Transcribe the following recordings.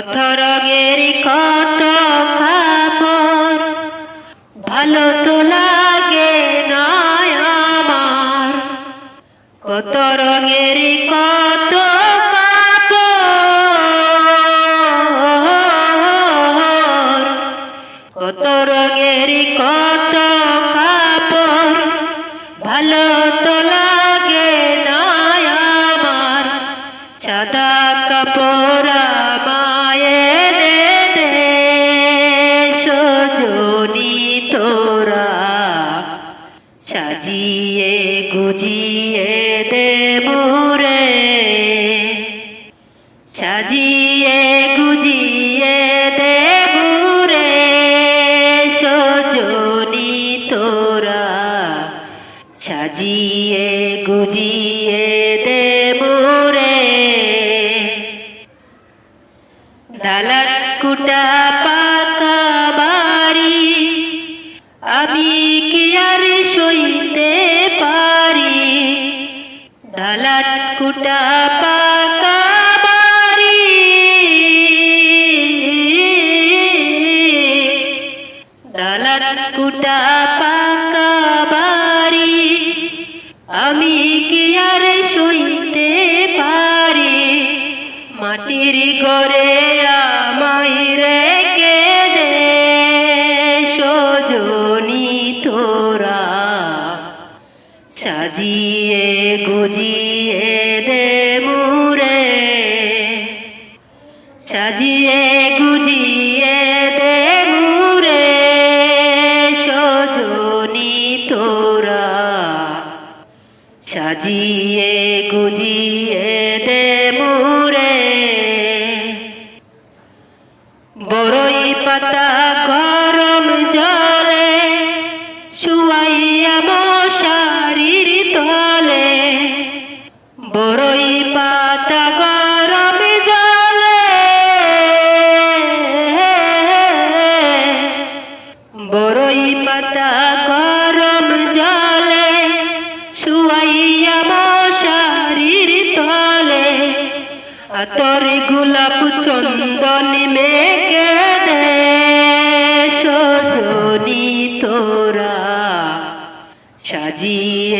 রঙের কত কাপড় ভালো তো লাগে না আমার। কত রঙের কত কত রঙের কত কাপড় ভালো তো লাগে না আমার। সাদা কাপড় গুজিয়ে দেবুরে সাজিয়ে গুজিয়ে দেবুরে সজনি তোরা। সাজিয়ে গুজিয়ে দেবুরে দালান কুটা পাকা দালান কুটা পাকা বাড়ি। দালান কুটা পাকা বাড়ি। আমি কি আর সইতে পারি? মাটির ঘরে আমায় সাজিয়ে গুজিয়ে দে মুরে সাজিয়ে গুজিয়ে দে মুরে সজনি তোরা। সাজিয়ে গুজিয়ে দে মুরে বড়ই পাতা গরম জলে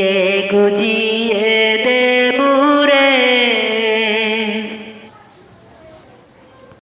구지에 구지에.